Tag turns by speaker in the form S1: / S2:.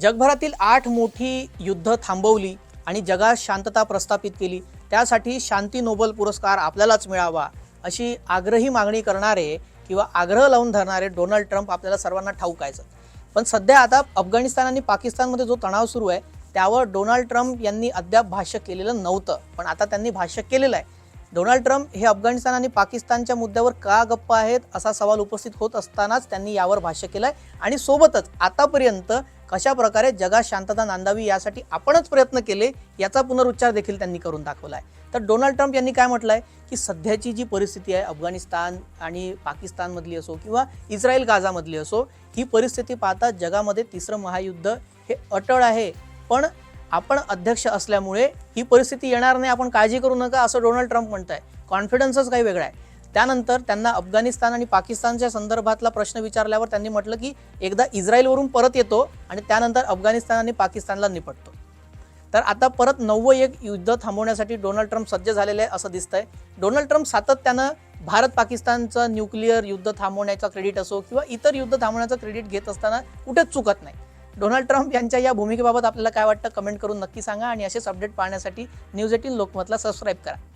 S1: जगभरातील आठ मोठी युद्ध थांबवली आणि जगात शांतता प्रस्थापित केली. त्यासाठी शांती नोबल पुरस्कार आपल्यालाच मिळावा अशी आग्रही मागणी करणारे किंवा आग्रह लावून धरणारे डोनाल्ड ट्रम्प आपल्याला सर्वांना ठाऊक आहेच पण सध्या आता अफगाणिस्तान आणि पाकिस्तानमध्ये जो तणाव सुरू आहे त्यावर डोनाल्ड ट्रम्प यांनी अद्याप भाष्य केलेलं नव्हतं. पण आता त्यांनी भाष्य केलेलं आहे. डोनाल्ड ट्रम्प हे अफगाणिस्तान आणि पाकिस्तानच्या मुद्द्यावर का गप्प आहेत असा सवाल उपस्थित होत असतानाच त्यांनी यावर भाष्य केलं आहे आणि सोबतच आतापर्यंत कशा प्रकारे जगात शांतता नांदावी यासाठी आपणच प्रयत्न केले याचा पुनरुच्चार देखील त्यांनी करून दाखवला आहे तर डोनाल्ड ट्रम्प यांनी काय म्हटलं आहे की सध्याची जी परिस्थिती आहे अफगाणिस्तान आणि पाकिस्तानमधली असो किंवा इस्रायल गाझामधली असो ही परिस्थिती पाहता जगामध्ये तिसरं महायुद्ध हे अटळ आहे. पण आपण अध्यक्ष असल्यामुळे ही परिस्थिती येणार नाही आपण काळजी करू नका असं डोनाल्ड ट्रम्प म्हणत आहे कॉन्फिडन्सच काही वेगळा आहे. त्यानंतर त्यांना अफगाणिस्तान आणि पाकिस्तानच्या संदर्भातला प्रश्न विचारल्यावर त्यांनी म्हटलं की एकदा इस्रायलवरून परत येतो आणि त्यानंतर अफगाणिस्तान आणि पाकिस्तानला निपटतो. तर आता परत नववं एक युद्ध थांबवण्यासाठी डोनाल्ड ट्रम्प सज्ज झालेले आहे असं दिसतंय. डोनाल्ड ट्रम्प सातत्यानं भारत पाकिस्तानचं न्यूक्लिअर युद्ध थांबवण्याचा क्रेडिट असो किंवा इतर युद्ध थांबवण्याचं क्रेडिट घेत असताना कुठेच चुकत नाही. डोनाल्ड ट्रम्प यांच्या या भूमिकेबाबत आपल्याला काय वाटतं कमेंट करून नक्की सांगा आणि असेच अपडेट पाहण्यासाठी न्यूज एटीन लोकमतला सबस्क्राईब करा.